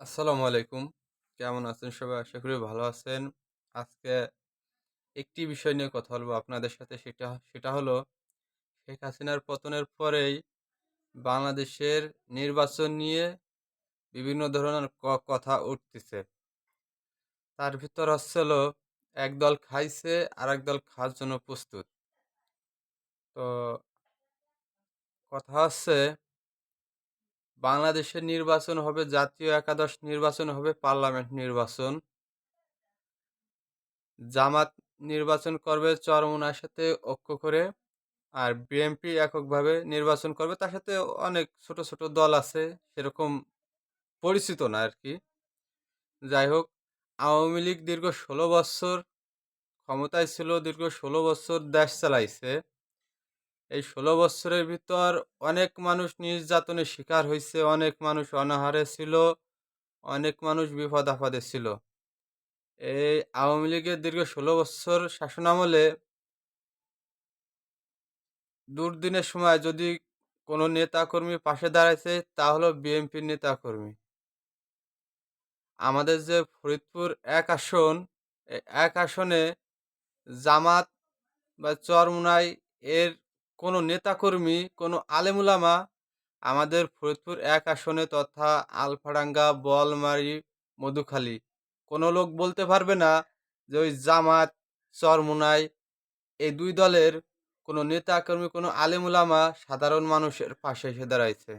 আসসালামু আলাইকুম। কেমন আছেন সবাই? আশা করি ভালো আছেন। আজকে একটি বিষয় নিয়ে কথা বলব আপনাদের সাথে সেটা সেটা হলো, শেখ হাসিনার পতনের পরেই বাংলাদেশের নির্বাচন নিয়ে বিভিন্ন ধরনের কথা উঠতেছে। তার ভিতর হচ্ছে হলো একদল খাইছে, আরেক দল খাওয়ার জন্য প্রস্তুত। তো, কথা হচ্ছে বাংলাদেশের নির্বাচন হবে জাতীয় একাদশ নির্বাচন হবে পার্লামেন্ট নির্বাচন। জামাত নির্বাচন করবে চরমোনাইর সাথে ঐক্য করে। আর বিএনপি এককভাবে নির্বাচন করবে। তার সাথে অনেক ছোট, ছোট দল আছে। সেরকম পরিচিত না আর কি যাই হোক, আওয়ামী লীগ দীর্ঘ ১৬ বৎসর ক্ষমতায় ছিল, দীর্ঘ ষোলো বছর দেশ চালাইছে। এই ১৬ বৎসরের ভিতর অনেক মানুষ নির্যাতনের শিকার হয়েছে অনেক মানুষ অনাহারে ছিল, অনেক মানুষ বিপদ-আপদে ছিল। এই আওয়ামী লীগের দীর্ঘ ১৬ বৎসর শাসনামলে দুর্দিনের সময় যদি কোনো নেতাকর্মী পাশে দাঁড়াইছে, তা হলো বিএনপির নেতাকর্মী। আমাদের যে ফরিদপুর এক আসন, এক আসনে জামাত বা চরমুনাই এর কোনো নেতাকর্মী, কোনো আলেম-ওলামা আমাদের ফরিদপুর এক আসনে তথা আলফাডাঙ্গা, বলমারি মধুখালী কোনো লোক বলতে পারবে না যে ওই জামাত, চরমোনাই এই দুই দলের কোনো নেতাকর্মী, কোনো আলেম-ওলামা সাধারণ মানুষের পাশে এসে দাঁড়াইছে।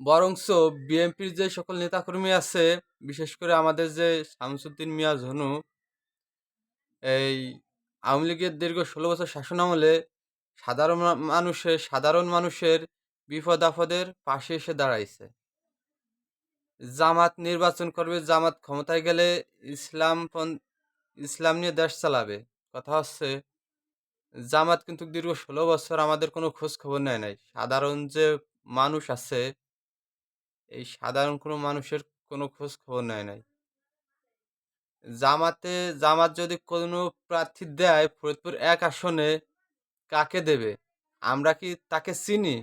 বরঞ্চ বিএনপির যে সকল নেতাকর্মী আছে, বিশেষ করে আমাদের যে শামসুদ্দিন মিয়া ঝনু, এই আওয়ামী লীগের দীর্ঘ ১৬ বছর শাসনামলে সাধারণ মানুষের সাধারণ মানুষের বিপদ-আপদের পাশে এসে দাঁড়াইছে। জামাত নির্বাচন করবে, জামাত ক্ষমতায় গেলে ইসলাম ইসলাম নিয়ে দেশ চালাবে। কথা হচ্ছে জামাত কিন্তু দীর্ঘ ১৬ বছর আমাদের কোনো খোঁজ খবর নেয় নাই। সাধারণ যে মানুষ আছে, এই সাধারণ কোনো মানুষের কোনো খোঁজ খবর নেয় নাই। জামাতে জামাত যদি কোনো প্রার্থী দেয় ফরিদপুর এক আসনে, কাকে দেবে? আমরা কি তাকে চিনি?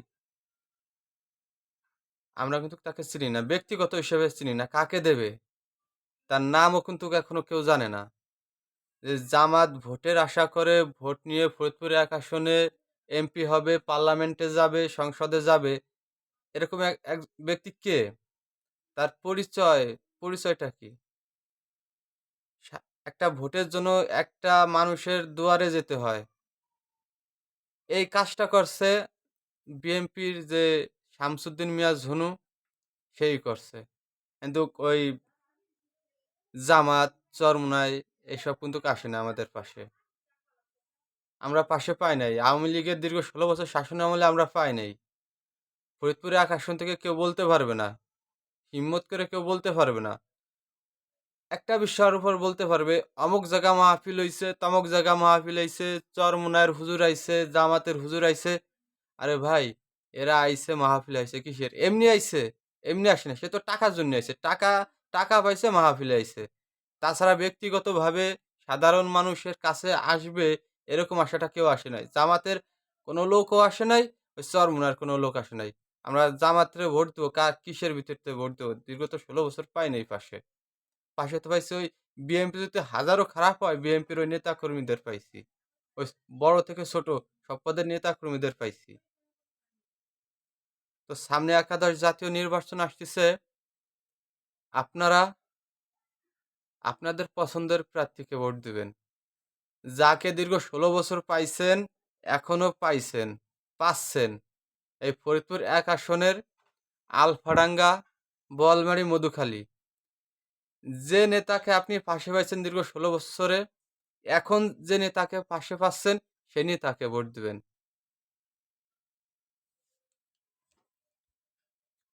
আমরা কিন্তু তাকে চিনি না। ব্যক্তিগত হিসেবে চিনি না। কাকে দেবে? তার নামও কিন্তু এখনও কেউ জানে না। যে জামাত ভোটের আশা করে ভোট নিয়ে ফরিদপুর ১ আসনে এমপি হবে, পার্লামেন্টে যাবে, সংসদে যাবে। এরকম এক এক ব্যক্তি কে? তার পরিচয়, পরিচয়টা কি? একটা ভোটের জন্য একটা মানুষের দুয়ারে যেতে হয়। এই কাজটা করছে বিএনপির যে শামসুদ্দিন মিয়া ঝুনু, সেই করছে। কিন্তু ওই জামাত, চরমোনাই এসব কিন্তু আসে না আমাদের পাশে। আমরা পাশে পাই নাই। আওয়ামী লীগের দীর্ঘ ১৬ বছর শাসন আমলে আমরা পাই নাই। ফরিদপুরে ১ আসন থেকে কেউ বলতে পারবে না। হিম্মত করে কেউ বলতে পারবে না। একটা বিষয়ের উপর বলতে পারবে, অমুক জায়গা মাহফিল হইছে, তমুক জায়গা মাহফিল হইছে, চরমোনাইয়ের হুজুর আইছে, জামাতের হুজুর আইছে। আরে ভাই, এরা আইছে মাহফিল আইছে কিসের? এমনি আইছে? এমনি আসে নাই। সে তো টাকার জন্য আইছে। টাকা টাকা পাইছে মাহফিলে আইছে। তাছাড়া ব্যক্তিগতভাবে সাধারণ মানুষের কাছে আসবে এরকম আশাটা কেউ আসে নাই। জামাতের কোনো লোকও আসে নাই, ওই চরমোনাইয়ের কোনো লোক আসে নাই। আমরা জামাতরে ভোট দেবো কার কিসের ভিত্তিতে ভোট দেবো দীর্ঘ তো ১৬ বছর পাই নাই পাশে। পাশে তো পাইছি ওই বিএনপি যদি হাজারো খারাপ হয়, বিএনপির ওই নেতাকর্মীদের পাইছি। ওই বড় থেকে ছোট সব পদের নেতাকর্মীদের পাইছি। তো সামনে একাদশ জাতীয় নির্বাচন আসতেছে। আপনারা আপনাদের পছন্দের প্রার্থীকে ভোট দিবেন। যাকে দীর্ঘ ১৬ বছর পাইছেন, এখনও পাইছেন, পাচ্ছেন। এই ফরিদপুর এক আসনের আলফাডাঙ্গা, বোয়ালমারী, মধুখালী। যে নেতাকে আপনি পাশে পাইছেন দীর্ঘ ১৬ বৎসরে, এখন যে নেতাকে পাশে পাচ্ছেন, সে নেতাকে ভোট দিবেন।